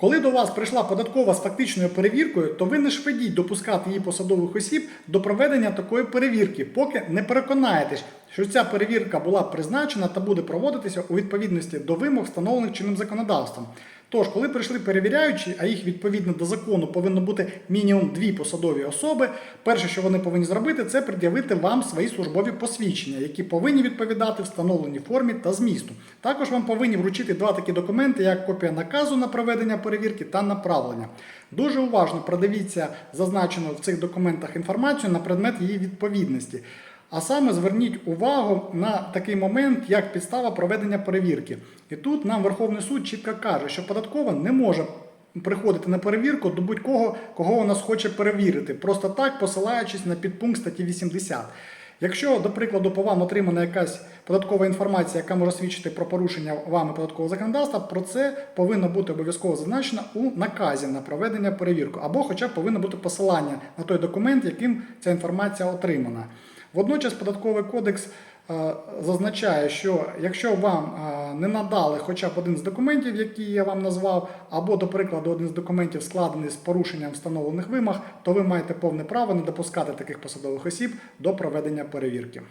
Коли до вас прийшла податкова з фактичною перевіркою, то ви не швидіть допускати її посадових осіб до проведення такої перевірки, поки не переконаєтесь, що ця перевірка була призначена та буде проводитися у відповідності до вимог, встановлених чинним законодавством. Тож, коли прийшли перевіряючі, а їх відповідно до закону повинно бути мінімум дві посадові особи, перше, що вони повинні зробити, це пред'явити вам свої службові посвідчення, які повинні відповідати встановленій формі та змісту. Також вам повинні вручити два такі документи, як копія наказу на проведення перевірки та направлення. Дуже уважно продивіться зазначену в цих документах інформацію на предмет її відповідності. А саме зверніть увагу на такий момент, як підстава проведення перевірки. І тут нам Верховний суд чітко каже, що податкова не може приходити на перевірку до будь-кого, кого вона хоче перевірити, просто так посилаючись на підпункт статті 80. Якщо, до прикладу, по вам отримана якась податкова інформація, яка може свідчити про порушення вами податкового законодавства, про це повинно бути обов'язково зазначено у наказі на проведення перевірки, або хоча б повинно бути посилання на той документ, яким ця інформація отримана. Водночас податковий кодекс е, зазначає, що якщо вам е, не надали хоча б один з документів, які я вам назвав, або, до прикладу, один з документів складений з порушенням встановлених вимог, то ви маєте повне право не допускати таких посадових осіб до проведення перевірки.